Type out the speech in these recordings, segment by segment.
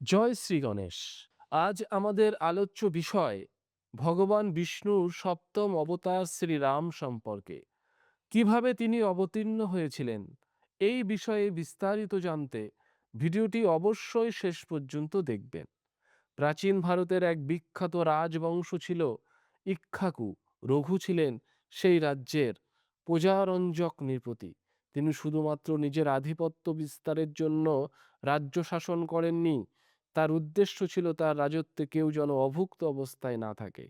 জয় শ্রী গণেশ। আজ আমাদের আলোচ্য বিষয়, ভগবান বিষ্ণুর সপ্তম অবতার শ্রীরাম সম্পর্কে। কীভাবে তিনি অবতীর্ণ হয়েছিলেন, এই বিষয়ে বিস্তারিত জানতে ভিডিওটি অবশ্যই শেষ পর্যন্ত দেখবেন। প্রাচীন ভারতের এক বিখ্যাত রাজবংশ ছিল ইক্ষ্বাকু, রঘু ছিলেন সেই রাজ্যের প্রজারঞ্জক নৃপতি। তিনি শুধুমাত্র নিজের আধিপত্য বিস্তারের জন্য রাজ্য শাসন করেননি তার উদ্দেশ্য ছিল তার রাজত্বে কেউ যেন অভুক্ত অবস্থায় না থাকে।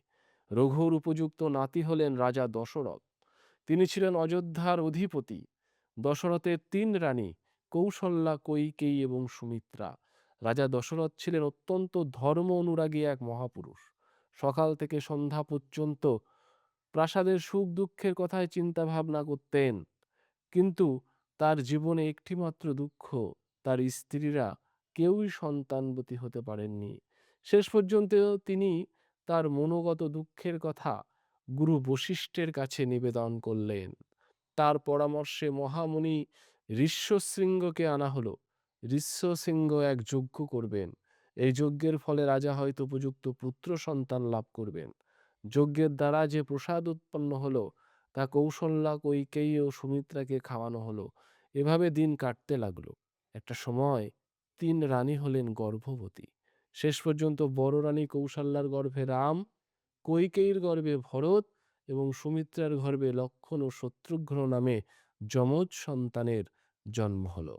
রঘুর উপযুক্ত নাতি হলেন রাজা দশরথ। তিনি ছিলেন অযোধ্যার অধিপতি। দশরথের তিন রানী কৌশল্যা, কৈকেয়ী এবং সুমিত্রা। রাজা দশরথ ছিলেন অত্যন্ত ধর্ম অনুরাগী এক মহাপুরুষ। সকাল থেকে সন্ধ্যা পর্যন্ত প্রাসাদের সুখ দুঃখের কথায় চিন্তা ভাবনা করতেন। কিন্তু তার জীবনে একটিমাত্র দুঃখ, তার স্ত্রীরা কেউই সন্তানবতী হতে পারেননি। শেষ পর্যন্ত তিনি তার মনোগত দুঃখের কথা গুরু বশিষ্ঠের কাছে নিবেদন করলেন। তার পরামর্শে মহামুনি ঋষ্যশৃঙ্গকে আনা হলো। ঋষ্যশৃঙ্গ এক যজ্ঞ করবেন। এই যজ্ঞের ফলে রাজা হয়তো উপযুক্ত পুত্র সন্তান লাভ করবেন। যজ্ঞের দ্বারা যে প্রসাদ উৎপন্ন হলো, তা কৌশল্যা কৈকেয়ী ও সুমিত্রাকে খাওয়ানো হলো। এভাবে দিন কাটতে লাগল। একটা সময় তিন রানী হলেন গর্ভবতী। শেষ পর্যন্ত বড় রানী কৌশল্যার গর্ভে রাম, কৈকেয়ীর গর্ভে ভরত এবং সুমিত্রার গর্ভে লক্ষণ ও শত্রুঘ্ন নামে যমজ সন্তানের জন্ম হলো।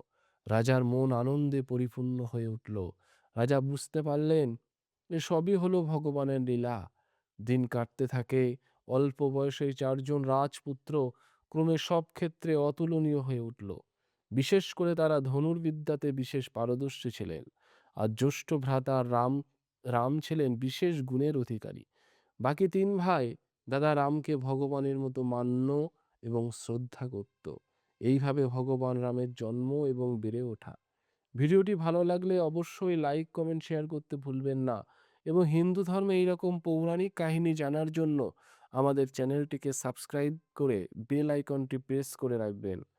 রাজার মন আনন্দে পরিপূর্ণ হয়ে উঠল। রাজা বুঝতে পারলেন, এ সবই হলো ভগবানের লীলা। দিন কাটতে থাকে, অল্প বয়সে চারজন রাজপুত্র ক্রমে সব ক্ষেত্রে অতুলনীয় হয়ে উঠল। বিশেষ করে তারা ধনুর্বিদ্যাতে বিশেষ পারদর্শী ছিলেন। আর জ্যৈষ্ঠ ভ্রাতা রাম রাম ছিলেন বিশেষ গুণের অধিকারী। বাকি তিন ভাই দাদা রামকে ভগবানের মতো মান্য এবং শ্রদ্ধা করত এইভাবে ভগবান রামের জন্ম এবং বেড়ে ওঠা। ভিডিওটি ভালো লাগলে অবশ্যই লাইক, কমেন্ট, শেয়ার করতে ভুলবেন না। এবং হিন্দু ধর্মে এইরকম পৌরাণিক কাহিনী জানার জন্য আমাদের চ্যানেলটিকে সাবস্ক্রাইব করে বেল আইকনটি প্রেস করে রাখবেন।